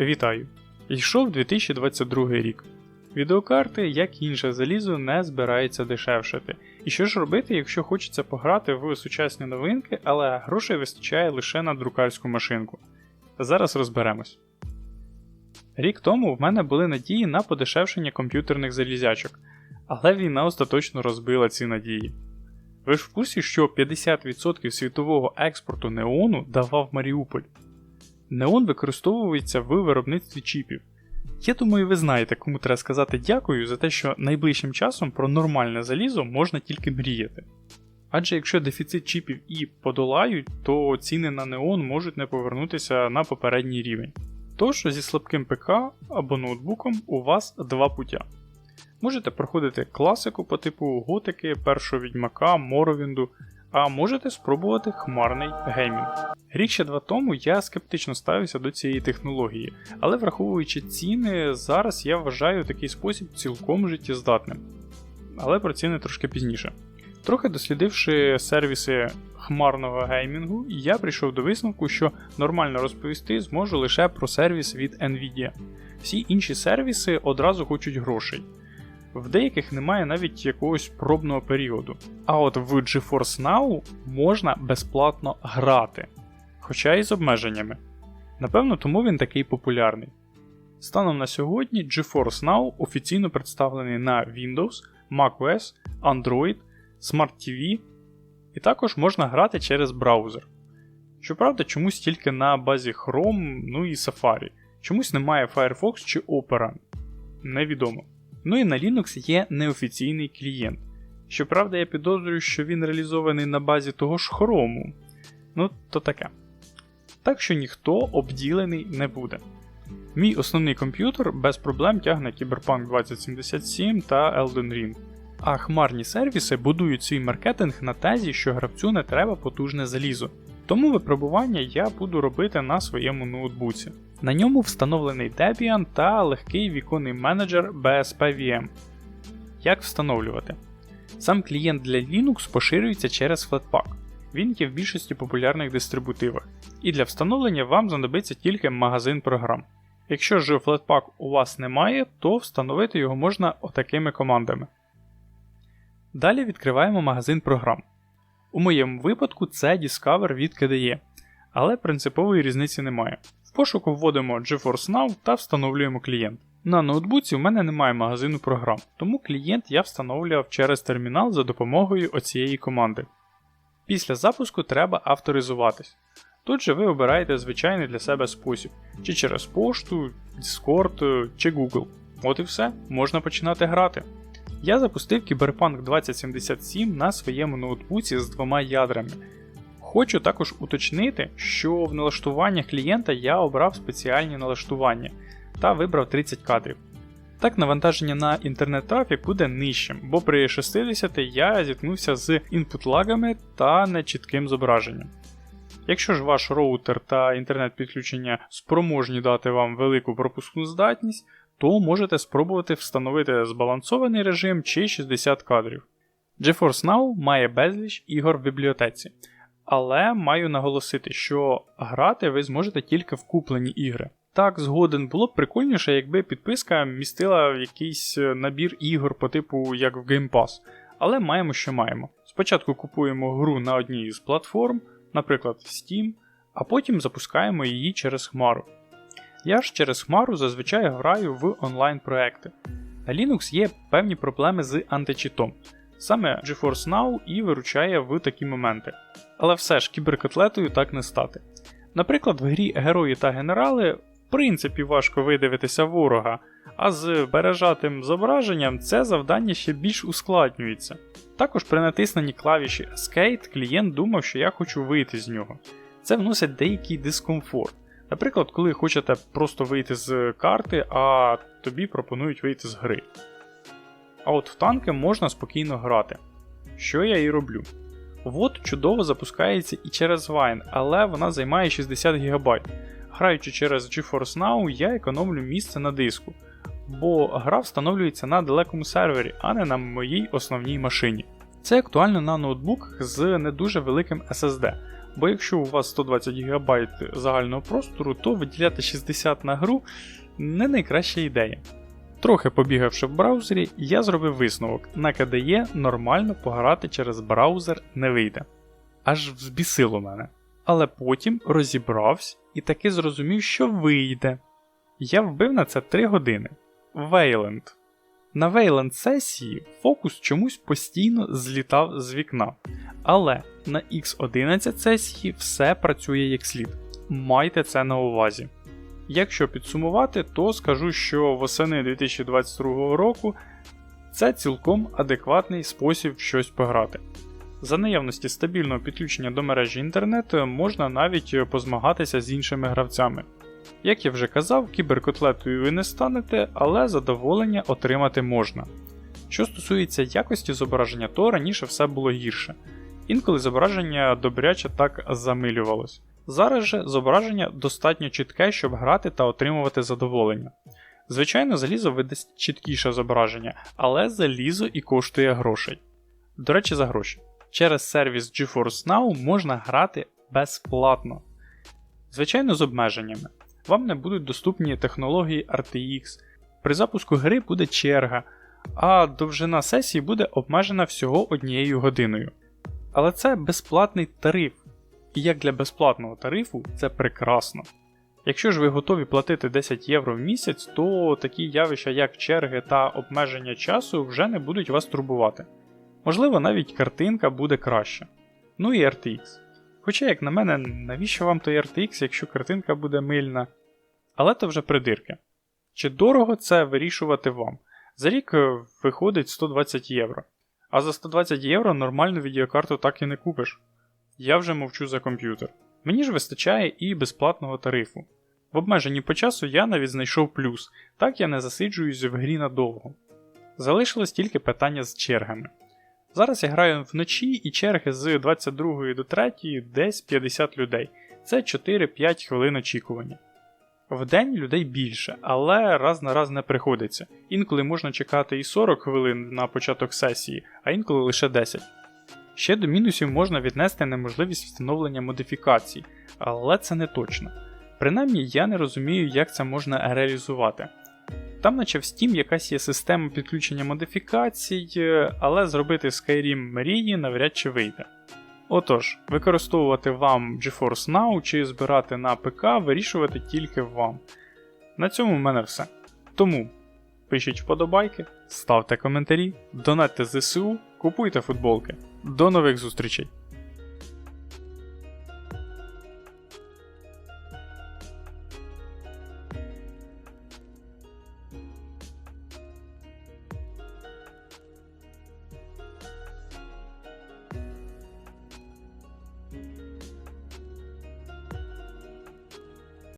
Вітаю! Йшов 2022 рік. Відеокарти, як інше залізо, не збираються дешевшати. І що ж робити, якщо хочеться пограти в сучасні новинки, але грошей вистачає лише на друкарську машинку? Зараз розберемось. Рік тому в мене були надії на подешевшення комп'ютерних залізячок, але війна остаточно розбила ці надії. Ви ж в курсі, що 50% світового експорту неону давав Маріуполь. Неон використовується в виробництві чіпів. Я думаю, ви знаєте, кому треба сказати дякую за те, що найближчим часом про нормальне залізо можна тільки мріяти. Адже якщо дефіцит чіпів і подолають, то ціни на неон можуть не повернутися на попередній рівень. Тож зі слабким ПК або ноутбуком у вас два пуття. Можете проходити класику по типу готики, першого відьмака, Моровінду, а можете спробувати хмарний геймінг. Рік ще два тому я скептично ставився до цієї технології, але враховуючи ціни, зараз я вважаю такий спосіб цілком життєздатним. Але про ціни трошки пізніше. Трохи дослідивши сервіси хмарного геймінгу, я прийшов до висновку, що нормально розповісти зможу лише про сервіс від Nvidia. Всі інші сервіси одразу хочуть грошей. В деяких немає навіть якогось пробного періоду. А от в GeForce Now можна безплатно грати, хоча і з обмеженнями. Напевно, тому він такий популярний. Станом на сьогодні GeForce Now офіційно представлений на Windows, macOS, Android, Smart TV, і також можна грати через браузер. Щоправда, чомусь тільки на базі Chrome, ну і Safari. Чомусь немає Firefox чи Opera. Невідомо. Ну і на Linux є неофіційний клієнт. Щоправда, я підозрюю, що він реалізований на базі того ж Chrome. Ну, то таке. Так що ніхто обділений не буде. Мій основний комп'ютер без проблем тягне Cyberpunk 2077 та Elden Ring. А хмарні сервіси будують свій маркетинг на тезі, що гравцю не треба потужне залізо. Тому випробування я буду робити на своєму ноутбуці. На ньому встановлений Debian та легкий віконний менеджер BSP-VM. Як встановлювати? Сам клієнт для Linux поширюється через Flatpak. Він є в більшості популярних дистрибутивах, і для встановлення вам знадобиться тільки магазин програм. Якщо ж Flatpak у вас немає, то встановити його можна отакими командами. Далі відкриваємо магазин програм. У моєму випадку це Discover від KDE, але принципової різниці немає. В пошуку вводимо GeForce Now та встановлюємо клієнт. На ноутбуці у мене немає магазину програм, тому клієнт я встановлював через термінал за допомогою оцієї команди. Після запуску треба авторизуватись. Тут же ви обираєте звичайний для себе спосіб, чи через пошту, Discord, чи Google. От і все, можна починати грати. Я запустив Cyberpunk 2077 на своєму ноутбуці з двома ядрами. Хочу також уточнити, що в налаштуваннях клієнта я обрав спеціальні налаштування та вибрав 30 кадрів. Так навантаження на інтернет-трафік буде нижчим, бо при 60 я зіткнувся з інпут-лагами та нечітким зображенням. Якщо ж ваш роутер та інтернет-підключення спроможні дати вам велику пропускну здатність, то можете спробувати встановити збалансований режим чи 60 кадрів. GeForce Now має безліч ігор в бібліотеці, але маю наголосити, що грати ви зможете тільки в куплені ігри. Так, згоден було б прикольніше, якби підписка містила якийсь набір ігор по типу як в Game Pass, але маємо, що маємо. Спочатку купуємо гру на одній з платформ, наприклад, Steam, а потім запускаємо її через Хмару. Я ж через Хмару зазвичай граю в онлайн-проекти. На Linux є певні проблеми з античитом. Саме GeForce Now і виручає в такі моменти. Але все ж кіберкотлетою так не стати. Наприклад, в грі Герої та генерали в принципі важко видивитися ворога, а з бережатим зображенням це завдання ще більш ускладнюється. Також при натисненні клавіші Escape клієнт думав, що я хочу вийти з нього. Це вносить деякий дискомфорт. Наприклад, коли хочете просто вийти з карти, а тобі пропонують вийти з гри. А от в танки можна спокійно грати. Що я і роблю. Вот чудово запускається і через Wine, але вона займає 60 ГБ. Граючи через GeForce Now, я економлю місце на диску, бо гра встановлюється на далекому сервері, а не на моїй основній машині. Це актуально на ноутбуках з не дуже великим SSD. Бо якщо у вас 120 ГБ загального простору, то виділяти 60 на гру не найкраща ідея. Трохи побігавши в браузері, я зробив висновок: на KDE нормально пограти через браузер не вийде. Аж взбісило мене. Але потім розібрався і таки зрозумів, що вийде. Я вбив на це 3 години. Вейленд. На Вейленд сесії фокус чомусь постійно злітав з вікна. Але на X11 сесії все працює як слід. Майте це на увазі. Якщо підсумувати, то скажу, що восени 2022 року це цілком адекватний спосіб щось пограти. За наявності стабільного підключення до мережі інтернету можна навіть позмагатися з іншими гравцями. Як я вже казав, кіберкотлетою ви не станете, але задоволення отримати можна. Що стосується якості зображення, то раніше все було гірше. Інколи зображення добряче так замилювалось. Зараз же зображення достатньо чітке, щоб грати та отримувати задоволення. Звичайно, залізо видасть чіткіше зображення, але залізо і коштує грошей. До речі, за гроші. Через сервіс GeForce Now можна грати безплатно. Звичайно, з обмеженнями. Вам не будуть доступні технології RTX, при запуску гри буде черга, а довжина сесії буде обмежена всього однією годиною. Але це безплатний тариф, і як для безплатного тарифу це прекрасно. Якщо ж ви готові платити 10 євро в місяць, то такі явища, як черги та обмеження часу, вже не будуть вас турбувати. Можливо, навіть картинка буде краща. Ну і RTX. Хоча, як на мене, навіщо вам той RTX, якщо картинка буде мильна? Але то вже придирки. Чи дорого це вирішувати вам? За рік е, виходить 120 євро. А за 120 євро нормальну відеокарту так і не купиш. Я вже мовчу за комп'ютер. Мені ж вистачає і безплатного тарифу. В обмеженні по часу я навіть знайшов плюс, так я не засиджуюсь в грі надовго. Залишилось тільки питання з чергами. Зараз я граю вночі і черги з 22 до 3 десь 50 людей. Це 4-5 хвилин очікування. Вдень людей більше, але раз на раз не приходиться. Інколи можна чекати і 40 хвилин на початок сесії, а інколи лише 10. Ще до мінусів можна віднести неможливість встановлення модифікацій, але це не точно. Принаймні я не розумію, як це можна реалізувати. Там, наче в Steam якась є система підключення модифікацій, але зробити Skyrim мрії навряд чи вийде. Отож, використовувати вам GeForce Now чи збирати на ПК, вирішувати тільки вам. На цьому в мене все. Тому пишіть вподобайки, ставте коментарі, донатьте ЗСУ, купуйте футболки. До нових зустрічей!